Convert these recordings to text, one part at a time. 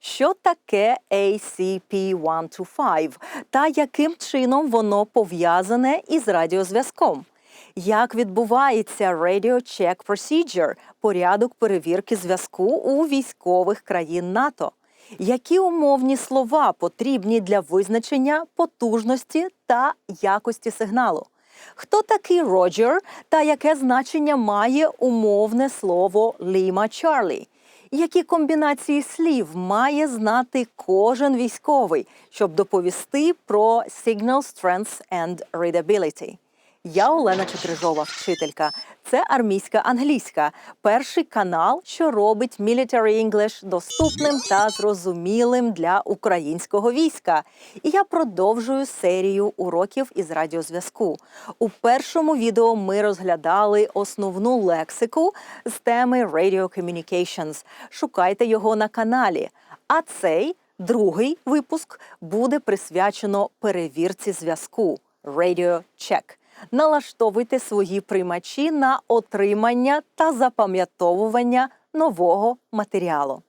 що таке ACP125 та яким чином воно пов'язане із радіозв'язком. Як відбувається Radio Check Procedure – порядок перевірки зв'язку у військових країн НАТО? Які умовні слова потрібні для визначення потужності та якості сигналу? Хто такий Роджер та яке значення має умовне слово Ліма Чарлі? Які комбінації слів має знати кожен військовий, щоб доповісти про Signal Strength and Readability? Я Олена Чекрижова, вчителька. Це армійська англійська, перший канал, що робить Military English доступним та зрозумілим для українського війська. І я продовжую серію уроків із радіозв'язку. У першому відео ми розглядали основну лексику з теми Radio Communications. Шукайте його на каналі. А цей другий випуск буде присвячено перевірці зв'язку Radio Check. Налаштовуйте свої приймачі на отримання та запам'ятовування нового матеріалу.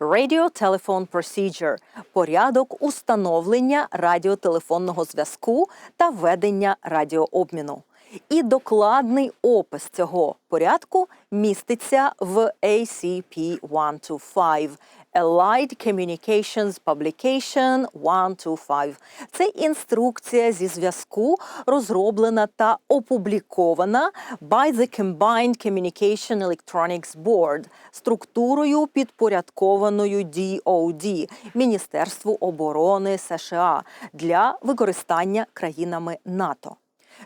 Radio Telephone Procedure – порядок установлення радіотелефонного зв'язку та ведення радіообміну. І докладний опис цього порядку міститься в ACP-125 Allied Communications Publication 125. Це інструкція зі зв'язку, розроблена та опублікована by the Combined Communication Electronics Board структурою підпорядкованою DOD Міністерству оборони США для використання країнами НАТО.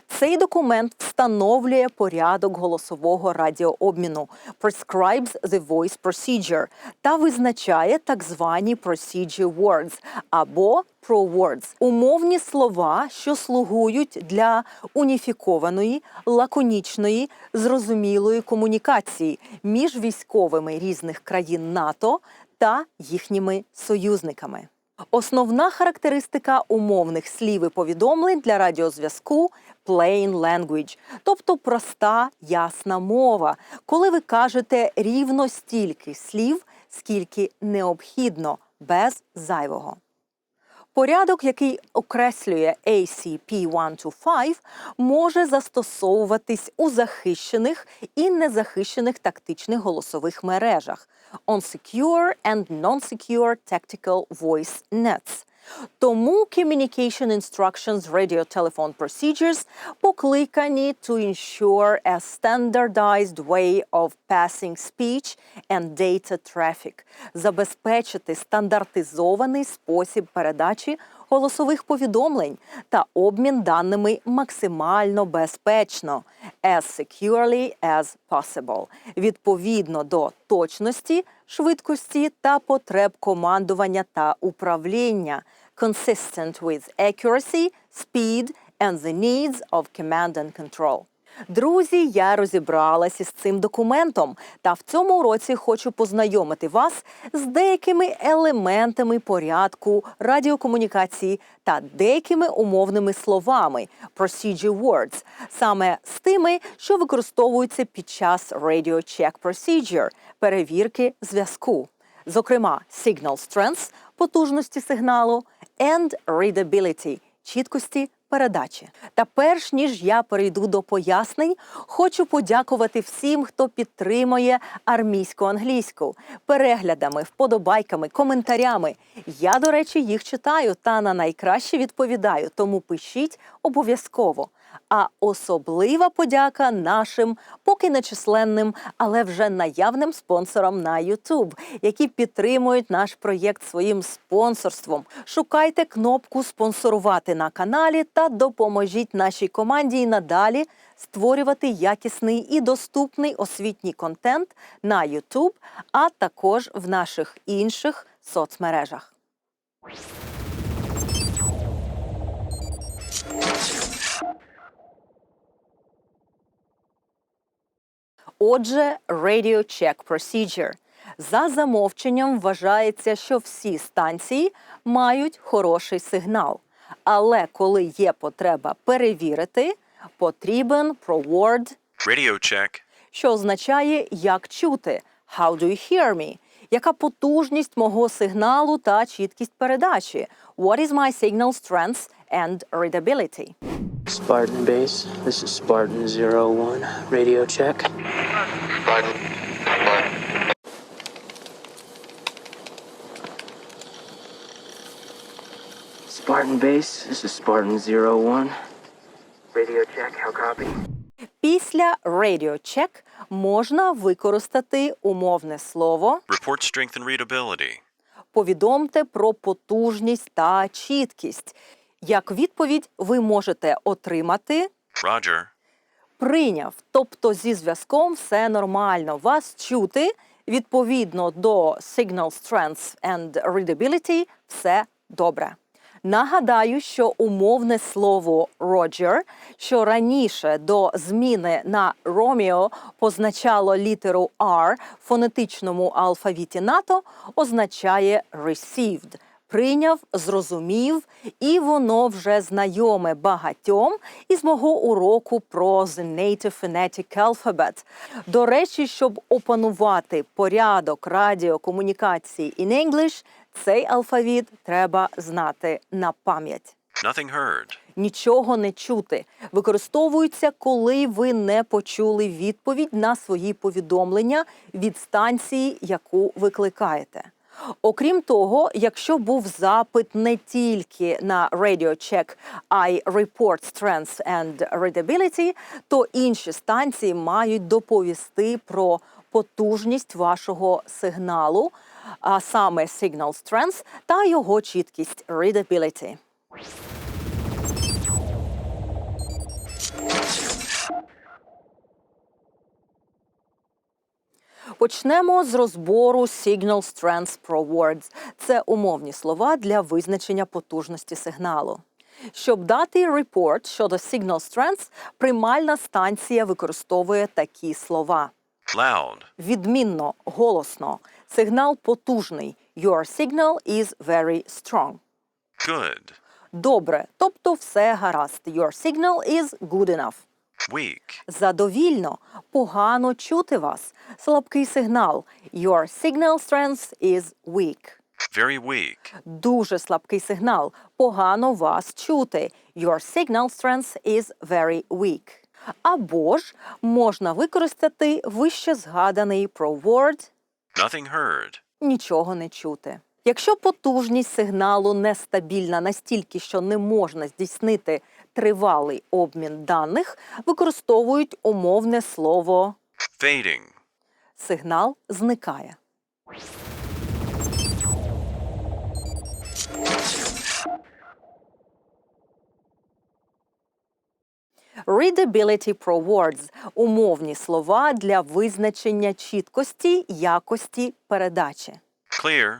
Цей документ встановлює порядок голосового радіообміну prescribes the voice procedure та визначає так звані procedure words або pro words – умовні слова, що слугують для уніфікованої, лаконічної, зрозумілої комунікації між військовими різних країн НАТО та їхніми союзниками. Основна характеристика умовних слів і повідомлень для радіозв'язку plain language, тобто проста, ясна мова, коли ви кажете рівно стільки слів, скільки необхідно, без зайвого. Порядок, який окреслює ACP-125, може застосовуватись у захищених і незахищених тактичних голосових мережах on secure and non-secure tactical voice nets. Тому Communication Instructions Radio Telephone Procedures покликані to ensure a standardized way of passing speech and data traffic, забезпечити стандартизований спосіб передачі голосових повідомлень та обмін даними максимально безпечно as securely as possible, відповідно до точності, швидкості та потреб командування та управління consistent with accuracy, speed and the needs of command and control. Друзі, я розібралася з цим документом, та в цьому уроці хочу познайомити вас з деякими елементами порядку радіокомунікації та деякими умовними словами procedure words, саме з тими, що використовуються під час Radio Check Procedure – перевірки зв'язку. Зокрема, signal strength – потужності сигналу, and readability – чіткості передачі. Та перш ніж я перейду до пояснень, хочу подякувати всім, хто підтримує армійську англійську переглядами, вподобайками, коментарями. Я, до речі, їх читаю та на найкраще відповідаю, тому пишіть обов'язково. А особлива подяка нашим поки нечисленним, але вже наявним спонсорам на YouTube, які підтримують наш проєкт своїм спонсорством. Шукайте кнопку спонсорувати на каналі та допоможіть нашій команді і надалі створювати якісний і доступний освітній контент на YouTube, а також в наших інших соцмережах. Отже, Radio Check Procedure. За замовченням вважається, що всі станції мають хороший сигнал. Але коли є потреба перевірити, потрібен про Radio check. що означає як чути. How do you hear me? Яка потужність мого сигналу та чіткість передачі? What is my signal strength and readability? Spartan base. This is Spartan Zero One. Radio check. Spartan base. This is Spartan Zero One. Radio check. How copy? Після radio check можна використати умовне слово Report strength and readability. повідомте про потужність та чіткість. Як відповідь ви можете отримати Roger. прийняв, тобто зі зв'язком все нормально. Вас чути відповідно до signal strength and readability все добре. Нагадаю, що умовне слово Roger, що раніше до зміни на Romeo позначало літеру R в фонетичному алфавіті НАТО, означає received прийняв, зрозумів, і воно вже знайоме багатьом із мого уроку про The Native Phonetic Alphabet. До речі, щоб опанувати порядок радіокомунікації in English, цей алфавіт треба знати на пам'ять. Nothing heard. Нічого не чути використовується, коли ви не почули відповідь на свої повідомлення від станції, яку викликаєте. Окрім того, якщо був запит не тільки на Radio Check, й Report Strength and Readability, то інші станції мають доповісти про потужність вашого сигналу, а саме Signal Strength та його чіткість Readability. Почнемо з розбору Signal Strength Pro Words. Це умовні слова для визначення потужності сигналу. Щоб дати репорт щодо Signal Strength, приймальна станція використовує такі слова: Loud. відмінно, голосно, сигнал потужний. Your signal is very strong. Good. Добре, тобто все гаразд. Your signal is good enough. Weak. Задовільно, погано чути вас. Слабкий сигнал. Your signal strength is weak. Very weak. Дуже слабкий сигнал. Погано вас чути. Your signal strength is very weak. Або ж можна використати вище згаданий про word Nothing heard. нічого не чути. Якщо потужність сигналу нестабільна настільки, що не можна здійснити тривалий обмін даних, використовують умовне слово Fading. сигнал зникає. Readability pro words – умовні слова для визначення чіткості якості передачі. Clear.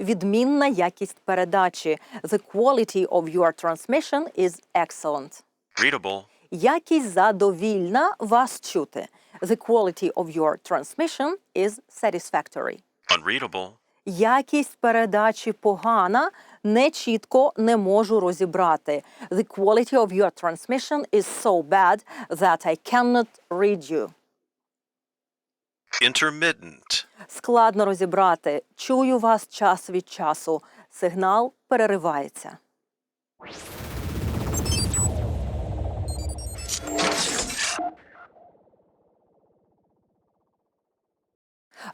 Відмінна якість передачі. The quality of your transmission is excellent. Readable. Якість задовільна вас чути. The quality of your transmission is satisfactory. Unreadable. Якість передачі погана, не чітко не можу розібрати. The quality of your transmission is so bad that I cannot read you. Intermittent. Складно розібрати. Чую вас час від часу. Сигнал переривається.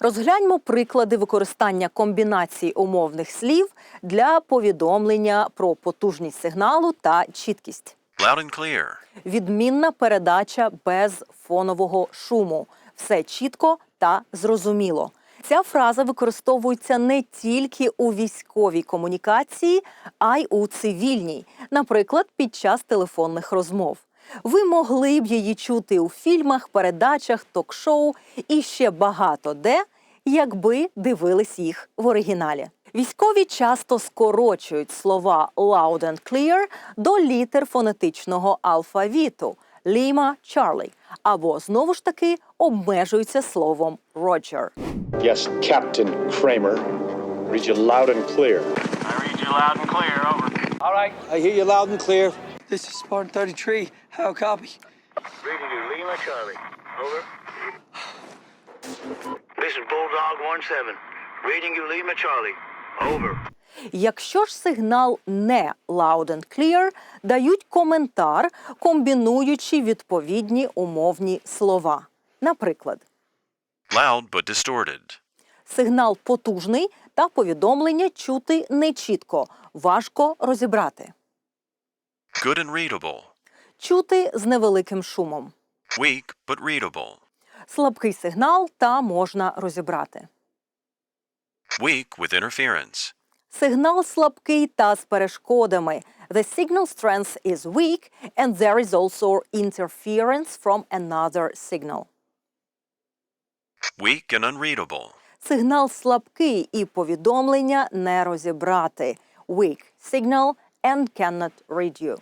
Розгляньмо приклади використання комбінацій умовних слів для повідомлення про потужність сигналу та чіткість. Loud and clear. Відмінна передача без фонового шуму. Все чітко та зрозуміло. Ця фраза використовується не тільки у військовій комунікації, а й у цивільній, наприклад, під час телефонних розмов. Ви могли б її чути у фільмах, передачах, ток-шоу і ще багато де, якби дивились їх в оригіналі. Військові часто скорочують слова loud and clear до літер фонетичного алфавіту Lima, Charlie, або знову ж таки обмежуються словом Roger. Yes, Captain Kramer. Read you loud and clear. I read you loud and clear. Over. All right, I hear you loud and clear. This is Spartan 33. How copy? Reading you, Lima Charlie. Over. This is Bulldog 1-7. Reading you, Lima Charlie. Over. Якщо ж сигнал не loud and clear, дають коментар, комбінуючи відповідні умовні слова. Наприклад, Loud but distorted. сигнал потужний та повідомлення чути нечітко, важко розібрати. Good and readable. Чути з невеликим шумом. Weak but readable. Слабкий сигнал та можна розібрати. Weak with interference. Сигнал слабкий та з перешкодами. The signal strength is weak and there is also interference from another signal. Weak and unreadable. Сигнал слабкий і повідомлення не розібрати. Weak signal and cannot read you.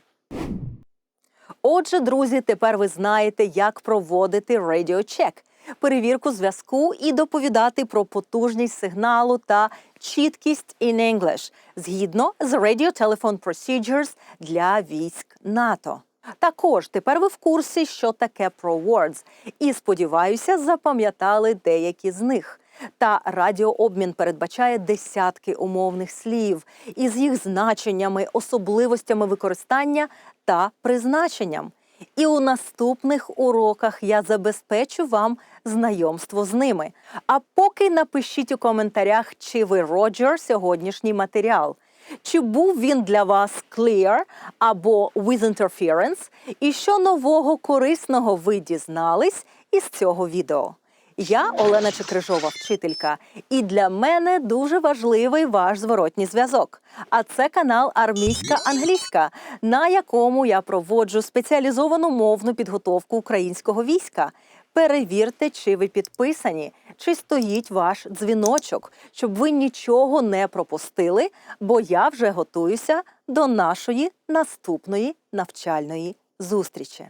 Отже, друзі, тепер ви знаєте, як проводити радіочек, перевірку зв'язку і доповідати про потужність сигналу та чіткість in English згідно з Radio Telephone Procedures для військ НАТО. Також тепер ви в курсі, що таке ProWords, і сподіваюся, запам'ятали деякі з них. Та радіообмін передбачає десятки умовних слів із їх значеннями, особливостями використання та призначенням. І у наступних уроках я забезпечу вам знайомство з ними. А поки напишіть у коментарях, чи ви Роджер сьогоднішній матеріал. Чи був він для вас clear або with interference? І що нового корисного ви дізнались із цього відео? Я Олена Чекрижова, вчителька, і для мене дуже важливий ваш зворотній зв'язок. А це канал Армійська англійська, на якому я проводжу спеціалізовану мовну підготовку українського війська. Перевірте, чи ви підписані, чи стоїть ваш дзвіночок, щоб ви нічого не пропустили, бо я вже готуюся до нашої наступної навчальної зустрічі.